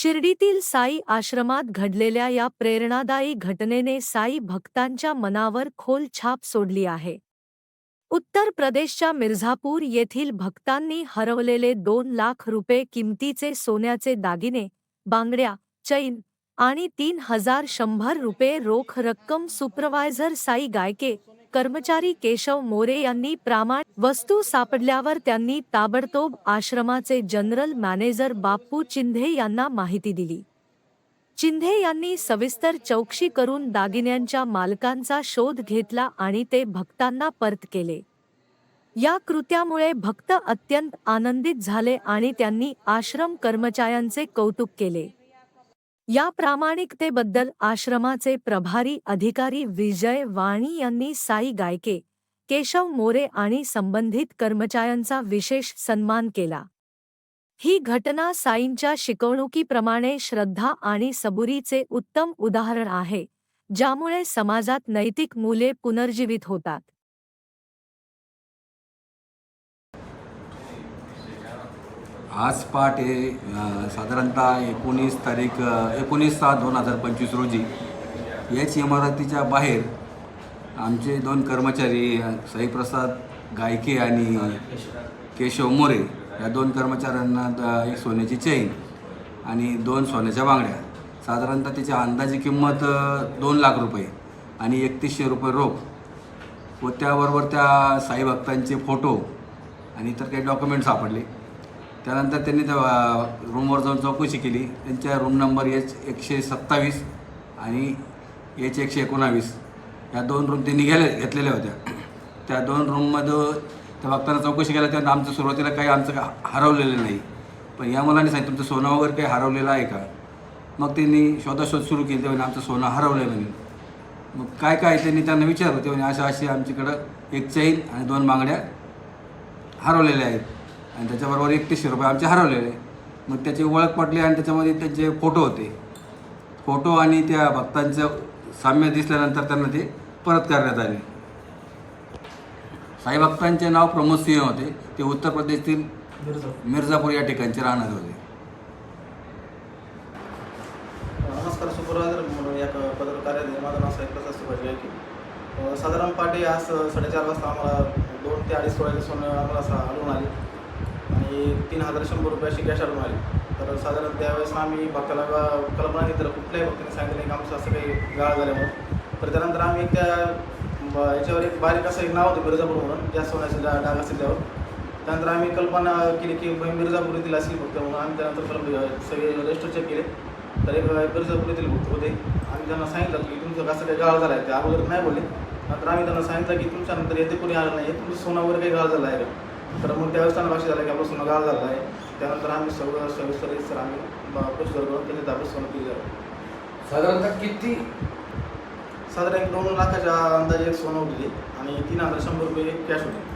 शिर्डीतील साई आश्रमात घडलेल्या या प्रेरणादायी घटनेने साई भक्तांच्या मनावर खोल छाप सोडली आहे. उत्तर प्रदेशच्या मिर्झापूर येथील भक्तांनी हरवलेले दोन लाख रुपये किमतीचे सोन्याचे दागिने बांगड्या चैन आणि तीन हजार शंभर रुपये रोख रक्कम सुपरवायझर साई गायके कर्मचारी केशव मोरे यांनी प्रामाण वस्तू सापडल्यावर त्यांनी ताबडतोब आश्रमाचे जनरल मॅनेजर बाप्पू चिंधे यांना माहिती दिली. चिंधे यांनी सविस्तर चौकशी करून दागिन्यांच्या मालकांचा शोध घेतला आणि ते भक्तांना परत केले. या कृत्यामुळे भक्त अत्यंत आनंदित झाले आणि त्यांनी आश्रम कर्मचाऱ्यांचे कौतुक केले. या प्रामाणिकतेबद्दल आश्रमाचे प्रभारी अधिकारी विजय वाणी यांनी साई गायके केशव मोरे आणि संबंधित कर्मचाऱ्यांचा विशेष सन्मान केला. ही घटना साईंच्या शिकवणुकीप्रमाणे श्रद्धा आणि सबुरीचे उत्तम उदाहरण आहे ज्यामुळे समाजात नैतिक मूल्ये पुनर्जीवित होतात. आज पहाटे साधारणतः एकोणीस तारीख एकोणीस सहा दोन हजार पंचवीस रोजी याच इमारतीच्या बाहेर आमचे दोन कर्मचारी साईप्रसाद गायके आणि केशव मोरे या दोन कर्मचाऱ्यांना द- एक सोन्याची चेन आणि दोन सोन्याच्या बांगड्या. साधारणतः त्याची अंदाजी किंमत दोन लाख रुपये आणि एकतीसशे रुपये रोख. व त्याबरोबर त्या साई भक्तांचे फोटो आणि इतर काही डॉक्युमेंट सापडले. त्यानंतर त्यांनी त्या रूमवर जाऊन चौकशी केली. त्यांच्या रूम नंबर एच एकशे सत्तावीस आणि एच एकशे एकोणावीस. या दोन रूम त्यांनी गेले घेतलेल्या होत्या. त्या दोन रूममध्ये त्या भक्तांना चौकशी केल्या त्यानंतर आमचं सुरुवातीला काही आमचं का हरवलेलं नाही. पण या मुलांनी सांगितलं तुमचं सोनं वगैरे काही हरवलेलं आहे का? मग त्यांनी शोधाशोध सुरू केली. तेव्हा आमचं सोनं हरवलं म्हणे. मग काय काय त्यांनी त्यांना विचारलं. तेव्हा अशा अशी आमच्याकडं एक चैन आणि दोन बांगड्या हरवलेल्या आहेत. आणि त्याच्याबरोबर एकतीसशे रुपये आमचे हरवलेले. मग त्याची ओळख पटली आणि त्याच्यामध्ये त्यांचे फोटो होते. फोटो आणि त्या भक्तांचं साम्य दिसल्यानंतर त्यांना ते परत करण्यात आले. साई भक्तांचे नाव प्रमोद सिंह होते. ते उत्तर प्रदेशतील मिर्झापूर या ठिकाणचे राहणारे होते. नमस्कार सुपरवायझर म्हणून या क- माझं नाव साहेब प्रसाद सुभाष गायके साधारण पहाटे आज साडेचार वाजता आम्हाला दोन ते अडीच तोळ्याचे सोनं आम्हाला आढळून आले. आणि तीन हजार शंभर रुपये अशी कॅश आढळून आली. तर साधारण त्यावेळेस आम्ही भक्ताला कल्पना नाही तर कुठल्याही भक्ताने सांगितलं की आमचं असं काही गाळ झाल्यामुळं तर त्यानंतर आम्ही त्या ब- याच्यावर एक बारीक असं एक नाव होतं मिर्जापूर म्हणून जास्त होण्याचं डा डाग असेल त्यावर. त्यानंतर आम्ही कल्पना केली की बाई मिर्झापूर येथील असेल भक्त म्हणून आम्ही त्यानंतर कल्प सगळे रजिस्टर चेक केले. तर एक मिर्जापूर येथील भक्त होते. आम्ही त्यांना सांगितलं की तुमचं कसं काही गाळ झाला आहे ते अगोदर नाही बोलले. नंतर आम्ही त्यांना सांगितलं की तुमच्यानंतर येथे कोणी आलं नाही तुमचं सोनावर काही गाळ झाला आहे का? तर मग त्यावेळेस त्यांना लक्षात झालं की आपलं सोनं गाळ झालं आहे. त्यानंतर आम्ही सर्व सविस्तर सर आम्ही प्रोसिजर करून त्याची ताब्यात सोनं केली जातं साधारणतः किती? साधारण एक दोन लाखाच्या अंदाजे एक सोनं होती आणि तीन हजार शंभर रुपये कॅश होते.